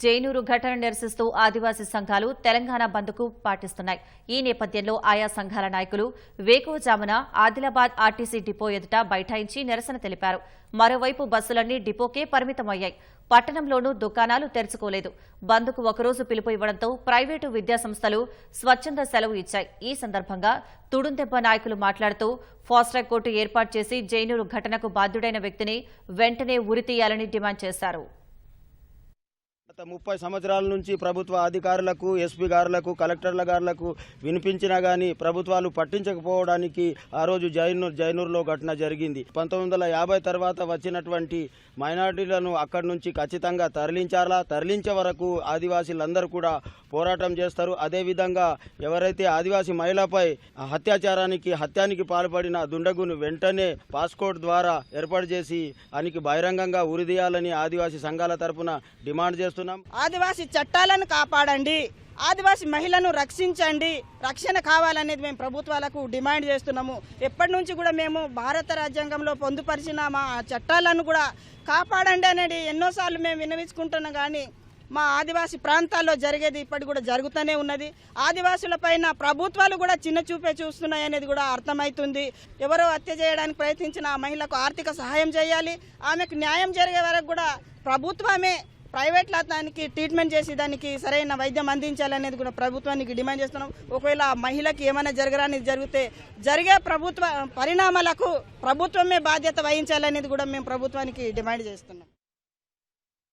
జైనూరు ఘటన నిరసిస్తూ ఆదివాసీ సంఘాలు తెలంగాణ బంద్కు పాటిస్తున్నాయి. ఈ నేపథ్యంలో ఆయా సంఘాల నాయకులు వేకువజామున ఆదిలాబాద్ ఆర్టీసీ డిపో ఎదుట బైఠాయించి నిరసన తెలిపారు. మరోవైపు బస్సులన్నీ డిపోకే పరిమితమయ్యాయి. పట్టణంలోనూ దుకాణాలు తెరుచుకోలేదు. బంద్కు ఒకరోజు పిలుపు ఇవ్వడంతో ప్రైవేటు విద్యాసంస్థలు స్వచ్ఛంద సెలవు ఇచ్చాయి. ఈ సందర్భంగా తుడుందెబ్బ నాయకులు మాట్లాడుతూ ఫాస్ట్రాక్ కోర్టు ఏర్పాటు చేసి జైనూరు ఘటనకు బాధ్యుడైన వ్యక్తిని వెంటనే ఉరితీయాలని డిమాండ్ చేశారు. గత ముప్పై సంవత్సరాల నుంచి ప్రభుత్వ అధికారులకు ఎస్పీ గారులకు కలెక్టర్ల గారులకు వినిపించినా గానీ ప్రభుత్వాలు పట్టించకపోవడానికి ఆ రోజు జైనూర్ జైనూర్లో ఘటన జరిగింది. పంతొమ్మిది వందల యాభై తర్వాత వచ్చినటువంటి మైనార్టీలను అక్కడి నుంచి ఖచ్చితంగా తరలించాలా? తరలించే వరకు ఆదివాసీలందరూ కూడా పోరాటం చేస్తారు. అదేవిధంగా ఎవరైతే ఆదివాసీ మహిళపై హత్యాచారానికి హత్యానికి పాల్పడిన దుండగును వెంటనే పాస్పోర్ట్ ద్వారా ఏర్పాటు చేసి అనికి బహిరంగంగా ఉరిదీయాలని ఆదివాసీ సంఘాల తరపున డిమాండ్ చేస్తున్నారు చేస్తున్నాం. ఆదివాసీ చట్టాలను కాపాడండి. ఆదివాసీ మహిళను రక్షించండి. రక్షణ కావాలనేది మేము ప్రభుత్వాలకు డిమాండ్ చేస్తున్నాము. ఎప్పటి నుంచి కూడా మేము భారత రాజ్యాంగంలో పొందుపరిచిన మా చట్టాలను కూడా కాపాడండి అనేది ఎన్నోసార్లు మేము విన్నవించుకుంటున్నాం కానీ మా ఆదివాసీ ప్రాంతాల్లో జరిగేది ఇప్పటి కూడా జరుగుతూనే ఉన్నది. ఆదివాసుల పైన ప్రభుత్వాలు కూడా చిన్న చూపే చూస్తున్నాయి అనేది కూడా అర్థమవుతుంది. ఎవరో హత్య చేయడానికి ప్రయత్నించిన ఆ మహిళకు ఆర్థిక సహాయం చేయాలి. ఆమెకు న్యాయం జరిగే వరకు కూడా ప్రభుత్వమే ప్రైవేట్లో దానికి ట్రీట్మెంట్ చేసి దానికి సరైన వైద్యం అందించాలనేది కూడా ప్రభుత్వానికి డిమాండ్ చేస్తున్నాం. ఒకవేళ మహిళకి ఏమైనా జరగరానేది జరిగితే జరిగే ప్రభుత్వ పరిణామాలకు ప్రభుత్వమే బాధ్యత వహించాలనేది కూడా మేము ప్రభుత్వానికి డిమాండ్ చేస్తున్నాం.